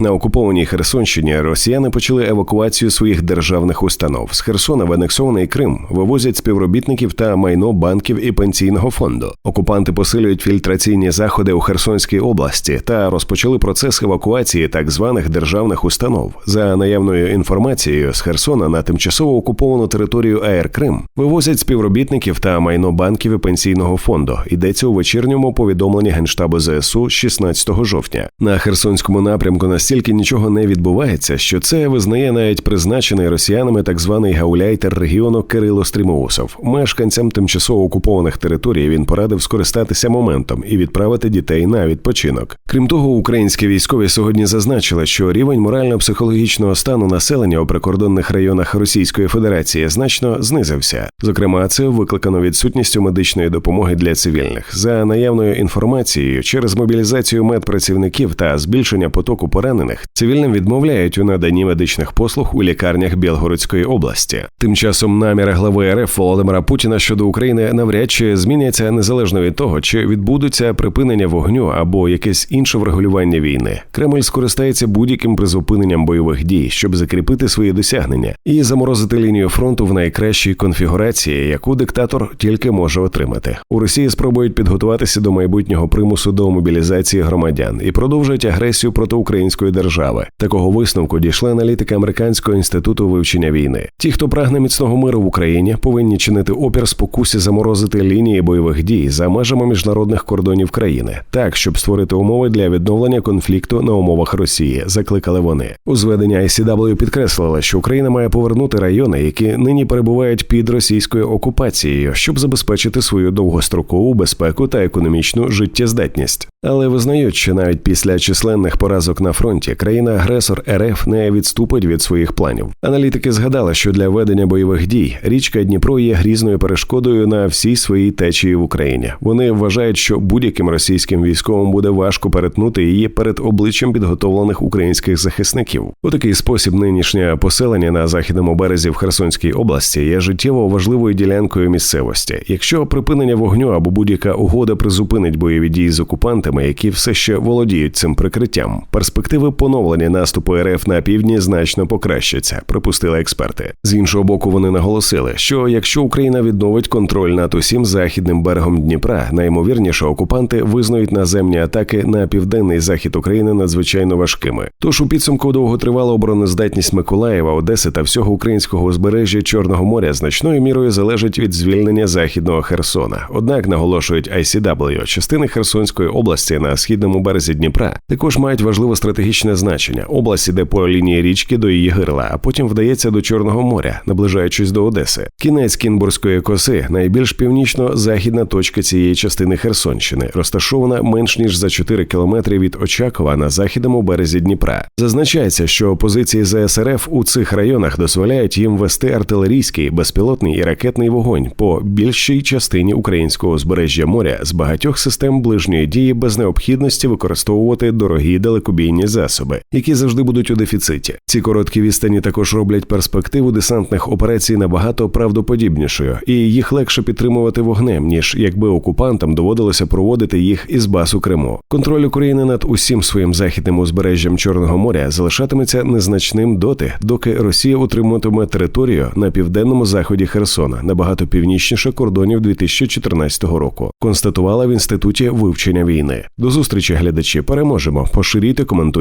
На окупованій Херсонщині росіяни почали евакуацію своїх державних установ. З Херсона в анексований Крим вивозять співробітників та майно банків і пенсійного фонду. Окупанти посилюють фільтраційні заходи у Херсонській області та розпочали процес евакуації так званих державних установ. За наявною інформацією з Херсона на тимчасово окуповану територію АЕР Крим вивозять співробітників та майно банків і пенсійного фонду. Йдеться у вечірньому повідомленні генштабу ЗСУ 16 жовтня. На Херсонському напрямку на настільки нічого не відбувається, що це визнає навіть призначений росіянами так званий гауляйтер регіону Кирило Стрімоусов. Мешканцям тимчасово окупованих територій він порадив скористатися моментом і відправити дітей на відпочинок. Крім того, українські військові сьогодні зазначили, що рівень морально-психологічного стану населення у прикордонних районах Російської Федерації значно знизився. Зокрема, це викликано відсутністю медичної допомоги для цивільних за наявною інформацією через мобілізацію медпрацівників та збільшення потоку поранених поранених цивільним відмовляють у наданні медичних послуг у лікарнях Білгородської області. Тим часом наміри глави РФ Володимира Путіна щодо України навряд чи зміняться незалежно від того, чи відбудуться припинення вогню або якесь інше врегулювання війни. Кремль скористається будь-яким призупиненням бойових дій, щоб закріпити свої досягнення і заморозити лінію фронту в найкращій конфігурації, яку диктатор тільки може отримати. У Росії спробують підготуватися до майбутнього примусу до мобілізації громадян і продовжують агресію проти української ісламської держави. Такого висновку дійшли аналітики американського інституту вивчення війни. Ті, хто прагне міцного миру в Україні, повинні чинити опір спокусі заморозити лінії бойових дій за межами міжнародних кордонів країни, так щоб створити умови для відновлення конфлікту на умовах Росії. Закликали вони. У зведення ICW підкреслили, що Україна має повернути райони, які нині перебувають під російською окупацією, щоб забезпечити свою довгострокову безпеку та економічну життєздатність. Але визнають, що навіть після численних поразок на фронті фронті країна-агресор РФ не відступить від своїх планів. Аналітики згадали, що для ведення бойових дій річка Дніпро є грізною перешкодою на всій своїй течії в Україні. Вони вважають, що будь-яким російським військовим буде важко перетнути її перед обличчям підготовлених українських захисників. У такий спосіб нинішнє поселення на західному березі в Херсонській області є життєво важливою ділянкою місцевості. Якщо припинення вогню або будь-яка угода призупинить бойові дії з окупантами, які все ще володіють цим прикриттям, перспективи перспективи поновлення наступу РФ на півдні значно покращаться, припустили експерти. З іншого боку, вони наголосили, що якщо Україна відновить контроль над усім західним берегом Дніпра, найімовірніше окупанти визнають наземні атаки на південний захід України надзвичайно важкими. Тож у підсумку довготривала обороноздатність Миколаєва, Одеси та всього українського узбережжя Чорного моря значною мірою залежить від звільнення західного Херсона. Однак наголошують ICW, частини Херсонської області на східному березі Дніпра також мають важливу стратегічну стратегічне значення. Область іде по лінії річки до її гирла, а потім вдається до Чорного моря, наближаючись до Одеси. Кінець Кінбурзької коси найбільш північно-західна точка цієї частини Херсонщини, розташована менш ніж за 4 кілометри від Очакова на західному березі Дніпра. Зазначається, що позиції ЗСРФ у цих районах дозволяють їм вести артилерійський, безпілотний і ракетний вогонь по більшій частині українського узбережжя моря з багатьох систем ближньої дії без необхідності використовувати дорогі далекобійні засоби засоби, які завжди будуть у дефіциті. Ці короткі відстані також роблять перспективу десантних операцій набагато правдоподібнішою, і їх легше підтримувати вогнем, ніж якби окупантам доводилося проводити їх із басу Криму. Контроль України над усім своїм західним узбережжям Чорного моря залишатиметься незначним доти, доки Росія утримуватиме територію на південному заході Херсона, набагато північніше кордонів 2014 року. Констатувала в інституті вивчення війни. До зустрічі глядачі переможемо. Поширюйте,